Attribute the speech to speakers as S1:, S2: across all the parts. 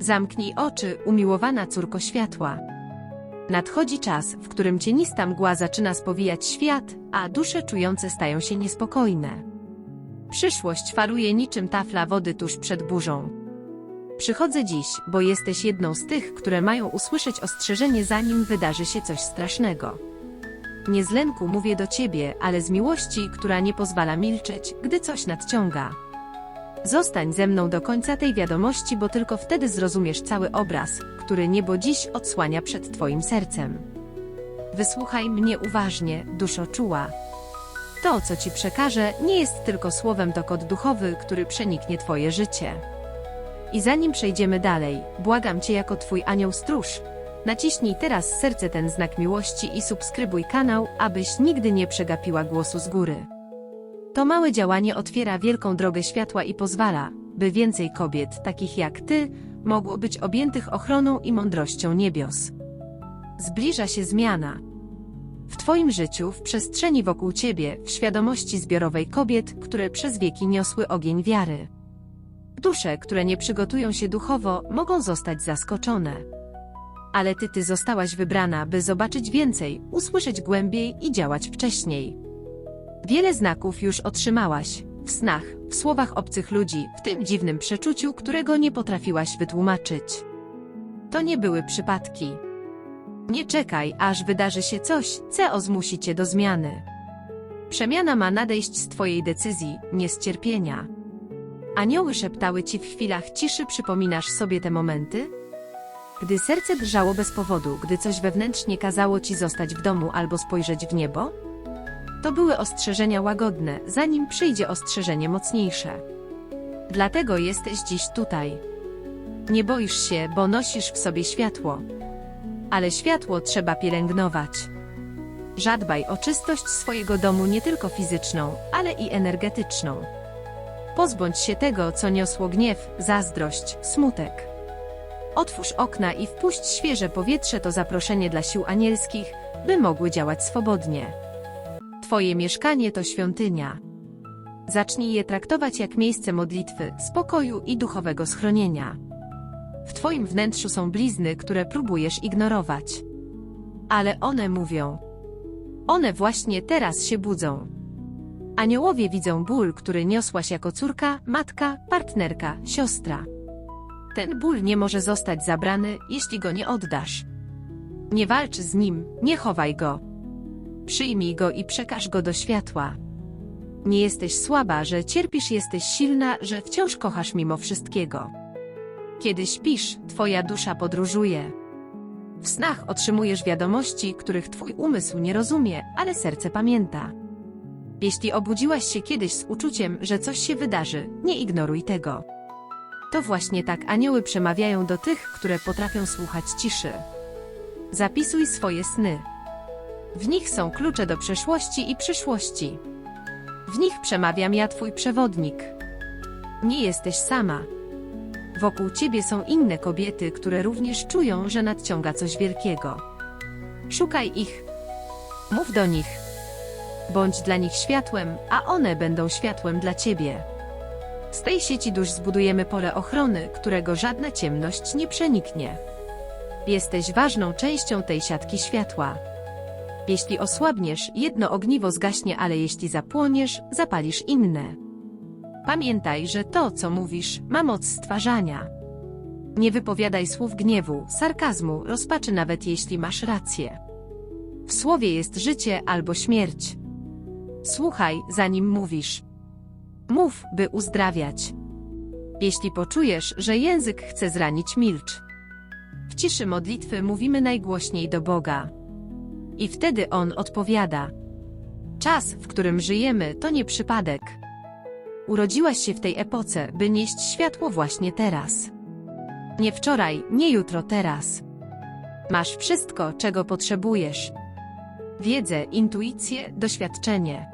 S1: Zamknij oczy, umiłowana córko światła. Nadchodzi czas, w którym cienista mgła zaczyna spowijać świat, a dusze czujące stają się niespokojne. Przyszłość faruje niczym tafla wody tuż przed burzą. Przychodzę dziś, bo jesteś jedną z tych, które mają usłyszeć ostrzeżenie zanim wydarzy się coś strasznego. Nie z lęku mówię do ciebie, ale z miłości, która nie pozwala milczeć, gdy coś nadciąga. Zostań ze mną do końca tej wiadomości, bo tylko wtedy zrozumiesz cały obraz, który niebo dziś odsłania przed twoim sercem. Wysłuchaj mnie uważnie, duszo czuła. To, co ci przekażę, nie jest tylko słowem, to kod duchowy, który przeniknie twoje życie. I zanim przejdziemy dalej, błagam cię jako twój anioł stróż. Naciśnij teraz serce ten znak miłości i subskrybuj kanał, abyś nigdy nie przegapiła głosu z góry. To małe działanie otwiera wielką drogę światła i pozwala, by więcej kobiet, takich jak ty, mogło być objętych ochroną i mądrością niebios. Zbliża się zmiana. W Twoim życiu, w przestrzeni wokół Ciebie, w świadomości zbiorowej kobiet, które przez wieki niosły ogień wiary. Dusze, które nie przygotują się duchowo, mogą zostać zaskoczone. Ale Ty, Ty zostałaś wybrana, by zobaczyć więcej, usłyszeć głębiej i działać wcześniej. Wiele znaków już otrzymałaś. W snach, w słowach obcych ludzi, w tym dziwnym przeczuciu, którego nie potrafiłaś wytłumaczyć. To nie były przypadki. Nie czekaj, aż wydarzy się coś, co zmusi cię do zmiany. Przemiana ma nadejść z twojej decyzji, nie z cierpienia. Anioły szeptały ci w chwilach ciszy, przypominasz sobie te momenty? Gdy serce drżało bez powodu, gdy coś wewnętrznie kazało ci zostać w domu albo spojrzeć w niebo? To były ostrzeżenia łagodne, zanim przyjdzie ostrzeżenie mocniejsze. Dlatego jesteś dziś tutaj. Nie boisz się, bo nosisz w sobie światło. Ale światło trzeba pielęgnować. Żadbaj o czystość swojego domu nie tylko fizyczną, ale i energetyczną. Pozbądź się tego, co niosło gniew, zazdrość, smutek. Otwórz okna i wpuść świeże powietrze to zaproszenie dla sił anielskich, by mogły działać swobodnie. Twoje mieszkanie to świątynia. Zacznij je traktować jak miejsce modlitwy, spokoju i duchowego schronienia. W Twoim wnętrzu są blizny, które próbujesz ignorować. Ale one mówią. One właśnie teraz się budzą. Aniołowie widzą ból, który niosłaś jako córka, matka, partnerka, siostra. Ten ból nie może zostać zabrany, jeśli go nie oddasz. Nie walcz z nim, nie chowaj go. Przyjmij go i przekaż go do światła. Nie jesteś słaba, że cierpisz, jesteś silna, że wciąż kochasz mimo wszystkiego. Kiedy śpisz, twoja dusza podróżuje. W snach otrzymujesz wiadomości, których twój umysł nie rozumie, ale serce pamięta. Jeśli obudziłaś się kiedyś z uczuciem, że coś się wydarzy, nie ignoruj tego. To właśnie tak anioły przemawiają do tych, które potrafią słuchać ciszy. Zapisuj swoje sny. W nich są klucze do przeszłości i przyszłości. W nich przemawiam ja, twój przewodnik. Nie jesteś sama. Wokół ciebie są inne kobiety, które również czują, że nadciąga coś wielkiego. Szukaj ich. Mów do nich. Bądź dla nich światłem, a one będą światłem dla ciebie. Z tej sieci dusz zbudujemy pole ochrony, którego żadna ciemność nie przeniknie. Jesteś ważną częścią tej siatki światła. Jeśli osłabniesz, jedno ogniwo zgaśnie, ale jeśli zapłoniesz, zapalisz inne. Pamiętaj, że to, co mówisz, ma moc stwarzania. Nie wypowiadaj słów gniewu, sarkazmu, rozpaczy, nawet jeśli masz rację. W słowie jest życie albo śmierć. Słuchaj, zanim mówisz. Mów, by uzdrawiać. Jeśli poczujesz, że język chce zranić, milcz. W ciszy modlitwy mówimy najgłośniej do Boga. I wtedy On odpowiada. Czas, w którym żyjemy, to nie przypadek. Urodziłaś się w tej epoce, by nieść światło właśnie teraz. Nie wczoraj, nie jutro, teraz. Masz wszystko, czego potrzebujesz. Wiedzę, intuicję, doświadczenie.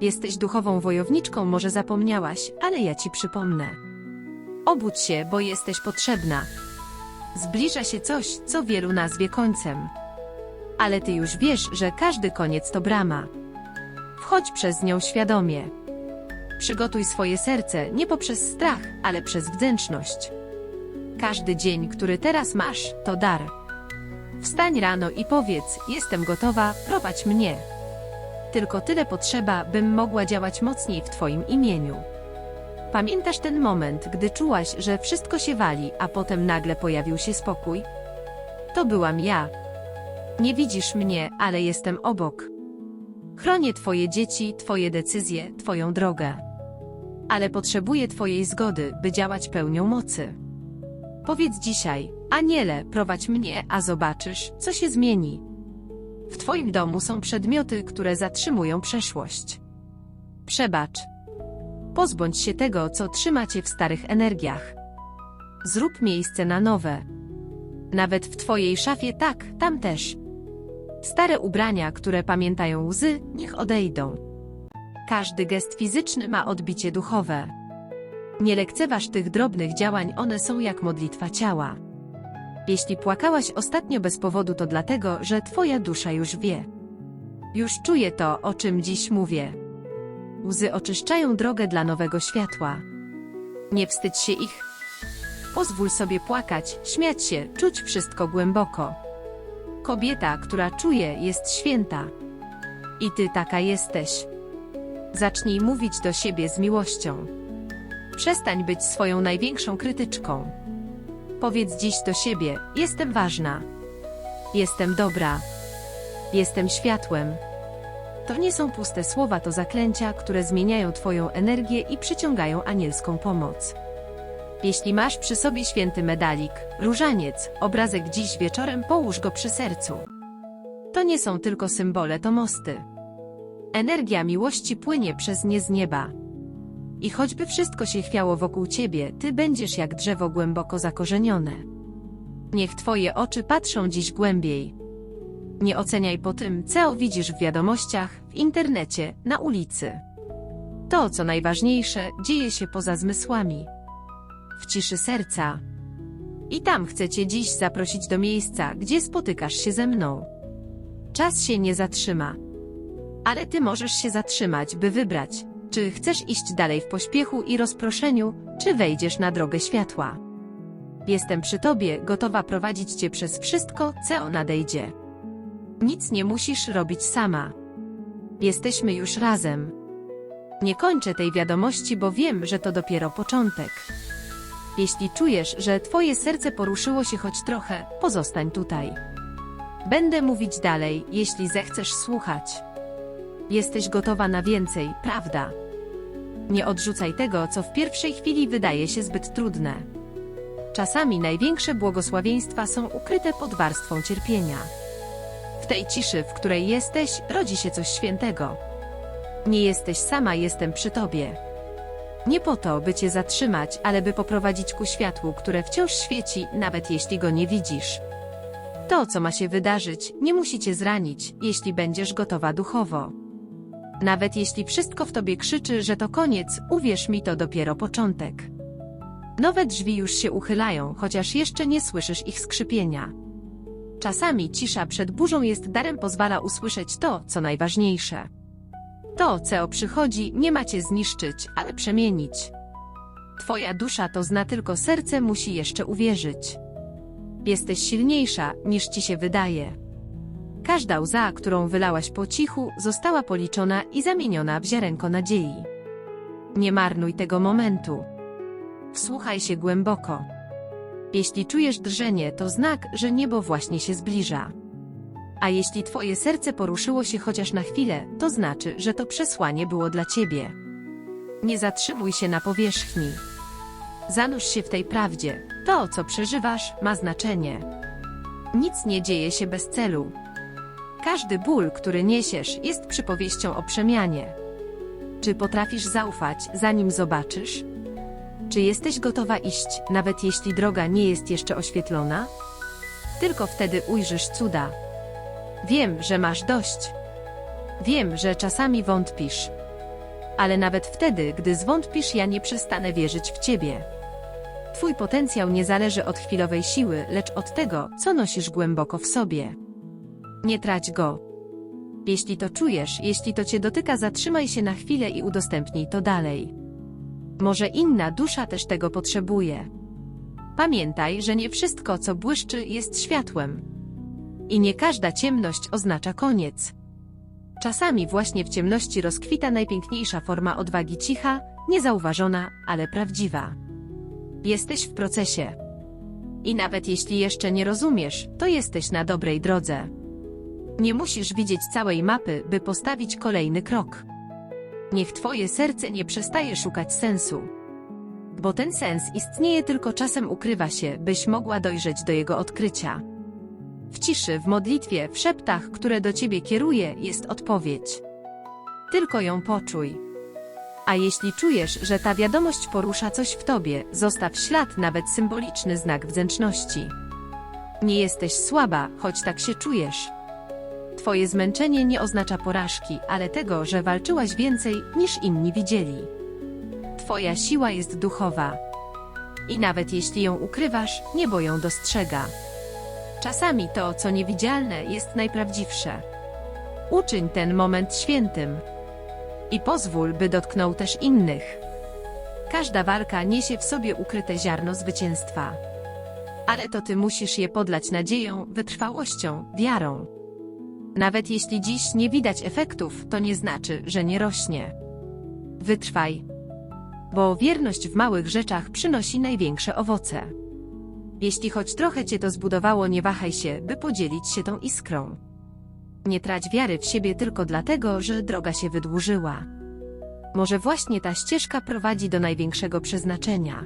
S1: Jesteś duchową wojowniczką, może zapomniałaś, ale ja ci przypomnę. Obudź się, bo jesteś potrzebna. Zbliża się coś, co wielu nazwie końcem. Ale ty już wiesz, że każdy koniec to brama. Wchodź przez nią świadomie. Przygotuj swoje serce nie poprzez strach, ale przez wdzięczność. Każdy dzień, który teraz masz, to dar. Wstań rano i powiedz: Jestem gotowa, prowadź mnie. Tylko tyle potrzeba, bym mogła działać mocniej w Twoim imieniu. Pamiętasz ten moment, gdy czułaś, że wszystko się wali, a potem nagle pojawił się spokój? To byłam ja. Nie widzisz mnie, ale jestem obok. Chronię Twoje dzieci, Twoje decyzje, Twoją drogę. Ale potrzebuję Twojej zgody, by działać pełnią mocy. Powiedz dzisiaj, Aniele, prowadź mnie, a zobaczysz, co się zmieni. W Twoim domu są przedmioty, które zatrzymują przeszłość. Przebacz. Pozbądź się tego, co trzyma cię w starych energiach. Zrób miejsce na nowe. Nawet w Twojej szafie tak, tam też. Stare ubrania, które pamiętają łzy, niech odejdą. Każdy gest fizyczny ma odbicie duchowe. Nie lekceważ tych drobnych działań, one są jak modlitwa ciała. Jeśli płakałaś ostatnio bez powodu, to dlatego, że Twoja dusza już wie. Już czuje to, o czym dziś mówię. Łzy oczyszczają drogę dla nowego światła. Nie wstydź się ich. Pozwól sobie płakać, śmiać się, czuć wszystko głęboko. Kobieta, która czuje, jest święta. I ty taka jesteś. Zacznij mówić do siebie z miłością. Przestań być swoją największą krytyczką. Powiedz dziś do siebie: Jestem ważna. Jestem dobra. Jestem światłem. To nie są puste słowa, to zaklęcia, które zmieniają Twoją energię i przyciągają anielską pomoc. Jeśli masz przy sobie święty medalik, różaniec, obrazek dziś wieczorem połóż go przy sercu. To nie są tylko symbole, to mosty. Energia miłości płynie przez nie z nieba. I choćby wszystko się chwiało wokół ciebie, ty będziesz jak drzewo głęboko zakorzenione. Niech twoje oczy patrzą dziś głębiej. Nie oceniaj po tym, co widzisz w wiadomościach, w internecie, na ulicy. To, co najważniejsze, dzieje się poza zmysłami. W ciszy serca. I tam chcę cię dziś zaprosić do miejsca, gdzie spotykasz się ze mną. Czas się nie zatrzyma. Ale ty możesz się zatrzymać, by wybrać, czy chcesz iść dalej w pośpiechu i rozproszeniu, czy wejdziesz na drogę światła. Jestem przy tobie, gotowa prowadzić cię przez wszystko, co nadejdzie. Nic nie musisz robić sama. Jesteśmy już razem. Nie kończę tej wiadomości, bo wiem, że to dopiero początek. Jeśli czujesz, że twoje serce poruszyło się choć trochę, pozostań tutaj. Będę mówić dalej, jeśli zechcesz słuchać. Jesteś gotowa na więcej, prawda? Nie odrzucaj tego, co w pierwszej chwili wydaje się zbyt trudne. Czasami największe błogosławieństwa są ukryte pod warstwą cierpienia. W tej ciszy, w której jesteś, rodzi się coś świętego. Nie jesteś sama, jestem przy tobie. Nie po to, by cię zatrzymać, ale by poprowadzić ku światłu, które wciąż świeci, nawet jeśli go nie widzisz. To, co ma się wydarzyć, nie musi cię zranić, jeśli będziesz gotowa duchowo. Nawet jeśli wszystko w tobie krzyczy, że to koniec, uwierz mi, to dopiero początek. Nowe drzwi już się uchylają, chociaż jeszcze nie słyszysz ich skrzypienia. Czasami cisza przed burzą jest darem, pozwala usłyszeć to, co najważniejsze. To, co przychodzi, nie macie zniszczyć, ale przemienić. Twoja dusza to zna tylko serce musi jeszcze uwierzyć. Jesteś silniejsza, niż ci się wydaje. Każda łza, którą wylałaś po cichu, została policzona i zamieniona w ziarenko nadziei. Nie marnuj tego momentu. Wsłuchaj się głęboko. Jeśli czujesz drżenie, to znak, że niebo właśnie się zbliża. A jeśli twoje serce poruszyło się chociaż na chwilę, to znaczy, że to przesłanie było dla ciebie. Nie zatrzymuj się na powierzchni. Zanurz się w tej prawdzie. To, co przeżywasz, ma znaczenie. Nic nie dzieje się bez celu. Każdy ból, który niesiesz, jest przypowieścią o przemianie. Czy potrafisz zaufać, zanim zobaczysz? Czy jesteś gotowa iść, nawet jeśli droga nie jest jeszcze oświetlona? Tylko wtedy ujrzysz cuda. Wiem, że masz dość. Wiem, że czasami wątpisz. Ale nawet wtedy, gdy zwątpisz, ja nie przestanę wierzyć w ciebie. Twój potencjał nie zależy od chwilowej siły, lecz od tego, co nosisz głęboko w sobie. Nie trać go. Jeśli to czujesz, jeśli to cię dotyka, zatrzymaj się na chwilę i udostępnij to dalej. Może inna dusza też tego potrzebuje. Pamiętaj, że nie wszystko, co błyszczy, jest światłem. I nie każda ciemność oznacza koniec. Czasami właśnie w ciemności rozkwita najpiękniejsza forma odwagi cicha, niezauważona, ale prawdziwa. Jesteś w procesie. I nawet jeśli jeszcze nie rozumiesz, to jesteś na dobrej drodze. Nie musisz widzieć całej mapy, by postawić kolejny krok. Niech twoje serce nie przestaje szukać sensu. Bo ten sens istnieje tylko czasem ukrywa się, byś mogła dojrzeć do jego odkrycia. W ciszy, w modlitwie, w szeptach, które do ciebie kieruje, jest odpowiedź. Tylko ją poczuj. A jeśli czujesz, że ta wiadomość porusza coś w tobie, zostaw ślad, nawet symboliczny znak wdzięczności. Nie jesteś słaba, choć tak się czujesz. Twoje zmęczenie nie oznacza porażki, ale tego, że walczyłaś więcej, niż inni widzieli. Twoja siła jest duchowa. I nawet jeśli ją ukrywasz, niebo ją dostrzega. Czasami to, co niewidzialne, jest najprawdziwsze. Uczyń ten moment świętym. I pozwól, by dotknął też innych. Każda walka niesie w sobie ukryte ziarno zwycięstwa. Ale to ty musisz je podlać nadzieją, wytrwałością, wiarą. Nawet jeśli dziś nie widać efektów, to nie znaczy, że nie rośnie. Wytrwaj. Bo wierność w małych rzeczach przynosi największe owoce. Jeśli choć trochę cię to zbudowało, nie wahaj się, by podzielić się tą iskrą. Nie trać wiary w siebie tylko dlatego, że droga się wydłużyła. Może właśnie ta ścieżka prowadzi do największego przeznaczenia.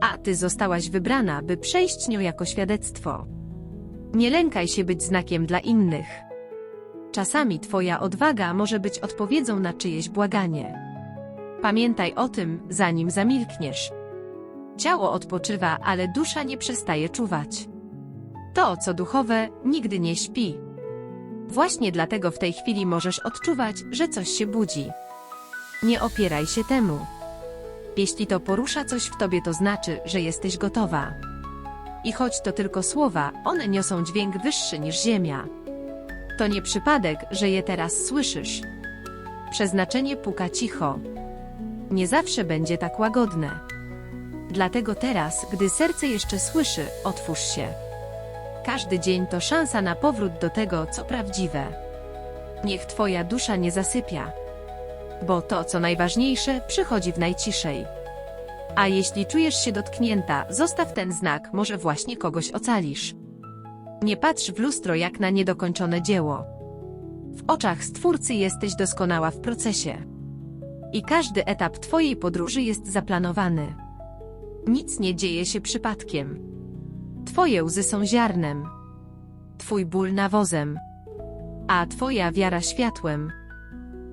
S1: A ty zostałaś wybrana, by przejść nią jako świadectwo. Nie lękaj się być znakiem dla innych. Czasami twoja odwaga może być odpowiedzią na czyjeś błaganie. Pamiętaj o tym, zanim zamilkniesz. Ciało odpoczywa, ale dusza nie przestaje czuwać. To, co duchowe, nigdy nie śpi. Właśnie dlatego w tej chwili możesz odczuwać, że coś się budzi. Nie opieraj się temu. Jeśli to porusza coś w tobie, to znaczy, że jesteś gotowa. I choć to tylko słowa, one niosą dźwięk wyższy niż ziemia. To nie przypadek, że je teraz słyszysz. Przeznaczenie puka cicho. Nie zawsze będzie tak łagodne. Dlatego teraz, gdy serce jeszcze słyszy, otwórz się. Każdy dzień to szansa na powrót do tego, co prawdziwe. Niech Twoja dusza nie zasypia. Bo to, co najważniejsze, przychodzi w najciszej. A jeśli czujesz się dotknięta, zostaw ten znak, może właśnie kogoś ocalisz. Nie patrz w lustro jak na niedokończone dzieło. W oczach Stwórcy jesteś doskonała w procesie. I każdy etap Twojej podróży jest zaplanowany. Nic nie dzieje się przypadkiem. Twoje łzy są ziarnem. Twój ból nawozem. A Twoja wiara światłem.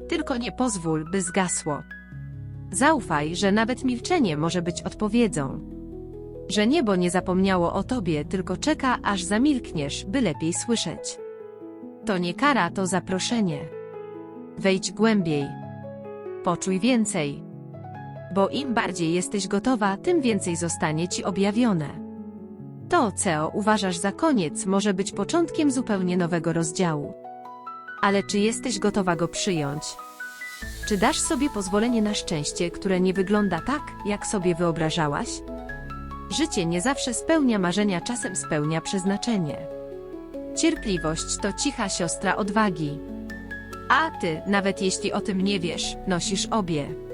S1: Tylko nie pozwól, by zgasło. Zaufaj, że nawet milczenie może być odpowiedzią. Że niebo nie zapomniało o Tobie, tylko czeka, aż zamilkniesz, by lepiej słyszeć. To nie kara, to zaproszenie. Wejdź głębiej. Poczuj więcej. Bo im bardziej jesteś gotowa, tym więcej zostanie Ci objawione. To, co uważasz za koniec, może być początkiem zupełnie nowego rozdziału. Ale czy jesteś gotowa go przyjąć? Czy dasz sobie pozwolenie na szczęście, które nie wygląda tak, jak sobie wyobrażałaś? Życie nie zawsze spełnia marzenia, czasem spełnia przeznaczenie. Cierpliwość to cicha siostra odwagi. A ty, nawet jeśli o tym nie wiesz, nosisz obie.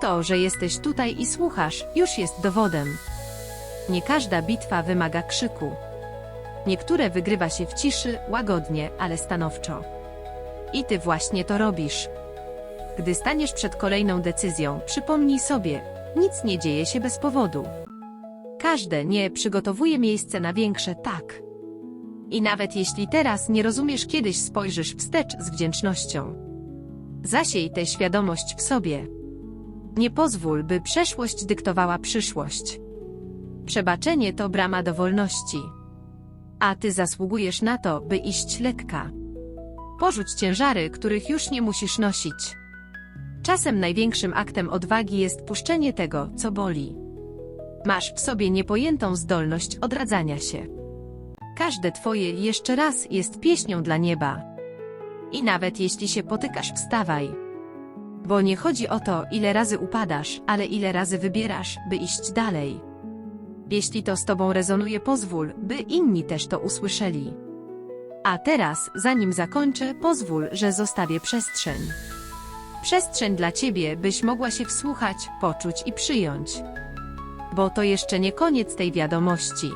S1: To, że jesteś tutaj i słuchasz, już jest dowodem. Nie każda bitwa wymaga krzyku. Niektóre wygrywa się w ciszy, łagodnie, ale stanowczo. I ty właśnie to robisz. Gdy staniesz przed kolejną decyzją, przypomnij sobie, nic nie dzieje się bez powodu. Każde nie przygotowuje miejsce na większe tak. I nawet jeśli teraz nie rozumiesz, kiedyś spojrzysz wstecz z wdzięcznością. Zasiej tę świadomość w sobie. Nie pozwól, by przeszłość dyktowała przyszłość. Przebaczenie to brama do wolności. A ty zasługujesz na to, by iść lekka. Porzuć ciężary, których już nie musisz nosić. Czasem największym aktem odwagi jest puszczenie tego, co boli. Masz w sobie niepojętą zdolność odradzania się. Każde twoje jeszcze raz jest pieśnią dla nieba. I nawet jeśli się potykasz, wstawaj. Bo nie chodzi o to, ile razy upadasz, ale ile razy wybierasz, by iść dalej. Jeśli to z Tobą rezonuje, pozwól, by inni też to usłyszeli. A teraz, zanim zakończę, pozwól, że zostawię przestrzeń. Przestrzeń dla Ciebie, byś mogła się wsłuchać, poczuć i przyjąć. Bo to jeszcze nie koniec tej wiadomości.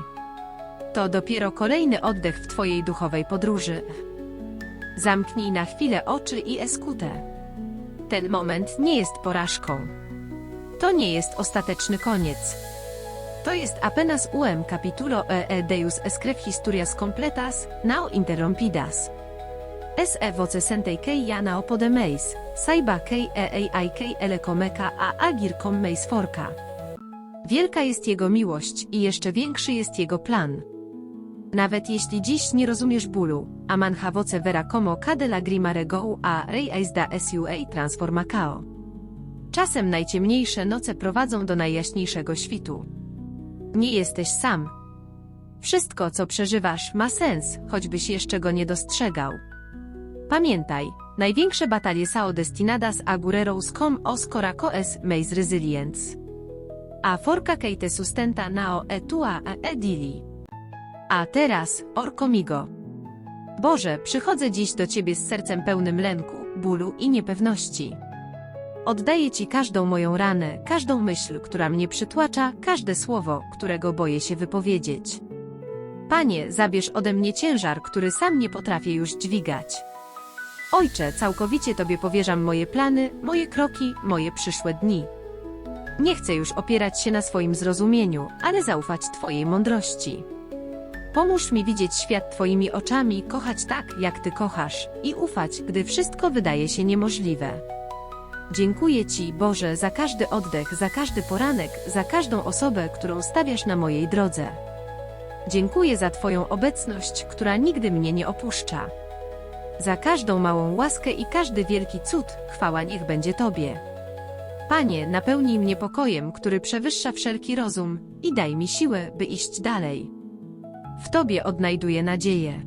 S1: To dopiero kolejny oddech w Twojej duchowej podróży. Zamknij na chwilę oczy i eskutę. Ten moment nie jest porażką. To nie jest ostateczny koniec. To jest apenas uem capitulo ee deus escref historias completas, nao interrompidas. Se voce sentei kei janao podemeis, saiba kei eei kei elekomeka a agir commeis forka. Wielka jest Jego miłość i jeszcze większy jest Jego plan. Nawet jeśli dziś nie rozumiesz bólu, a mancha voce vera como cade lagrima regou a rei eis da sua transforma cao. Czasem najciemniejsze noce prowadzą do najjaśniejszego świtu. Nie jesteś sam. Wszystko, co przeżywasz, ma sens, choćbyś jeszcze go nie dostrzegał. Pamiętaj, największe batalie sao destinadas a guerreros com os coracoes meis resiliens. A forca que te sustenta nao e tua e edili. A teraz, orkomigo. Boże, przychodzę dziś do Ciebie z sercem pełnym lęku, bólu i niepewności. Oddaję Ci każdą moją ranę, każdą myśl, która mnie przytłacza, każde słowo, którego boję się wypowiedzieć. Panie, zabierz ode mnie ciężar, który sam nie potrafię już dźwigać. Ojcze, całkowicie Tobie powierzam moje plany, moje kroki, moje przyszłe dni. Nie chcę już opierać się na swoim zrozumieniu, ale zaufać Twojej mądrości. Pomóż mi widzieć świat Twoimi oczami, kochać tak, jak Ty kochasz, i ufać, gdy wszystko wydaje się niemożliwe. Dziękuję Ci, Boże, za każdy oddech, za każdy poranek, za każdą osobę, którą stawiasz na mojej drodze. Dziękuję za Twoją obecność, która nigdy mnie nie opuszcza. Za każdą małą łaskę i każdy wielki cud, chwała niech będzie Tobie. Panie, napełnij mnie pokojem, który przewyższa wszelki rozum, i daj mi siłę, by iść dalej. W Tobie odnajduję nadzieję.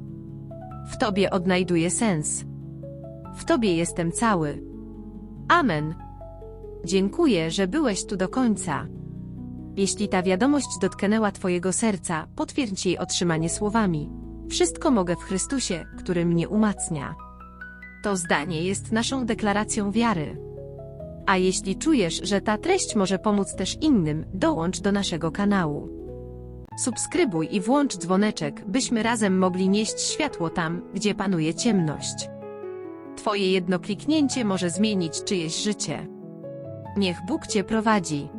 S1: W Tobie odnajduję sens. W Tobie jestem cały. Amen. Dziękuję, że byłeś tu do końca. Jeśli ta wiadomość dotknęła Twojego serca, potwierdź jej otrzymanie słowami. Wszystko mogę w Chrystusie, który mnie umacnia. To zdanie jest naszą deklaracją wiary. A jeśli czujesz, że ta treść może pomóc też innym, dołącz do naszego kanału. Subskrybuj i włącz dzwoneczek, byśmy razem mogli nieść światło tam, gdzie panuje ciemność. Twoje jedno kliknięcie może zmienić czyjeś życie. Niech Bóg Cię prowadzi.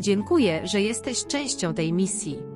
S1: Dziękuję, że jesteś częścią tej misji.